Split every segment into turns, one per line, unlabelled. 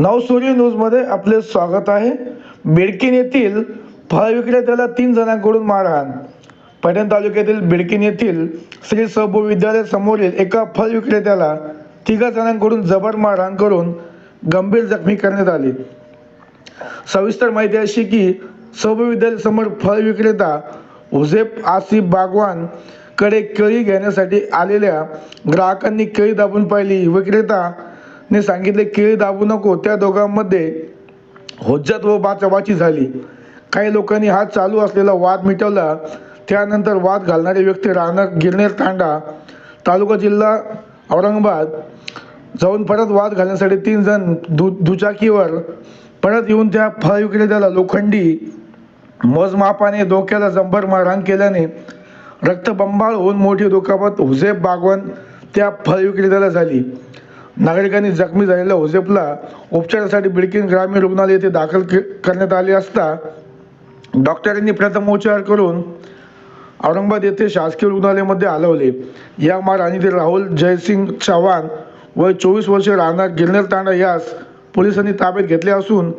नवसूर्य न्यूजमध्ये आपले स्वागत आहे. बिडकीन येथील फळ विक्रेत्याला तीन जणांकडून मारहाण. पैठण तालुक्यातील बिडकीन येथील श्री सबू विद्यालय समोरील एका फळ विक्रेत्याला तिघा जणांकडून जबर मारहाण करून गंभीर जखमी करण्यात आली. सविस्तर माहिती अशी की सबू विद्यालय समोर फळ विक्रेता हुझेफ आसिफ बागवानकडे केळी घेण्यासाठी आलेल्या ग्राहकांनी केळी दाबून पाहिली. विक्रेता ने सांगितले केळी दाबू नको. त्या दोघांमध्ये होज्जत व बाचाबाची झाली. काही लोकांनी हा चालू असलेला वाद मिटवला. त्यानंतर वाद घालणारे व्यक्ती राहणार गिरनेर तांडा तालुका जिल्हा औरंगाबाद. जाऊन परत वाद घालण्यासाठी तीन जण दु दुचाकीवर परत येऊन त्या फळ विक्रेत्याला लोखंडी मोजमापाने डोक्याला जंभर मारहाण केल्याने रक्तबंबाळ होऊन मोठी दुखापत. हुजेब बागवान त्या फळ विक्रेत्याला झाली. नागरिकांनी जखमी झालेल्या हुसेफला उपचारासाठी बिडकीन ग्रामीण रुग्णालय येथे दाखल करण्यात आले असता डॉक्टरांनी प्रथमोपचार करून औरंगाबाद येथे शासकीय रुग्णालयामध्ये हलवले. या मारहाणीतील राहुल जयसिंग चव्हाण वय चोवीस वर्षे राहणार गिरनेर तांडा यास पोलिसांनी ताब्यात घेतले असून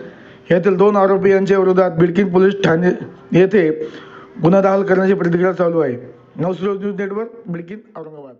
यातील दोन आरोपी यांच्या विरोधात बिडकीन पोलीस ठाणे येथे गुन्हा दाखल करण्याची प्रतिक्रिया चालू आहे. Navsuroj news network Bidkin Aurangabad.